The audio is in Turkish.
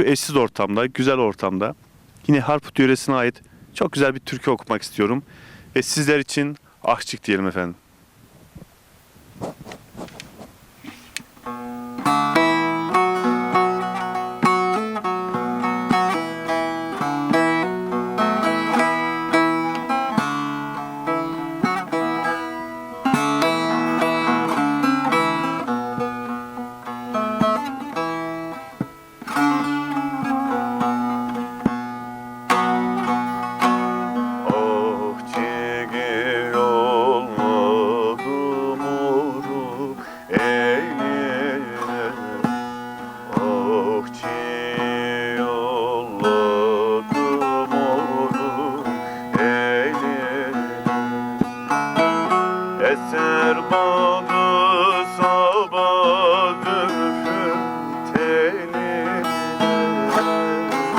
şu eşsiz ortamda, güzel ortamda yine Harput yöresine ait çok güzel bir türkü okumak istiyorum. Ve sizler için aşçık diyelim efendim. Esir bağdı sağ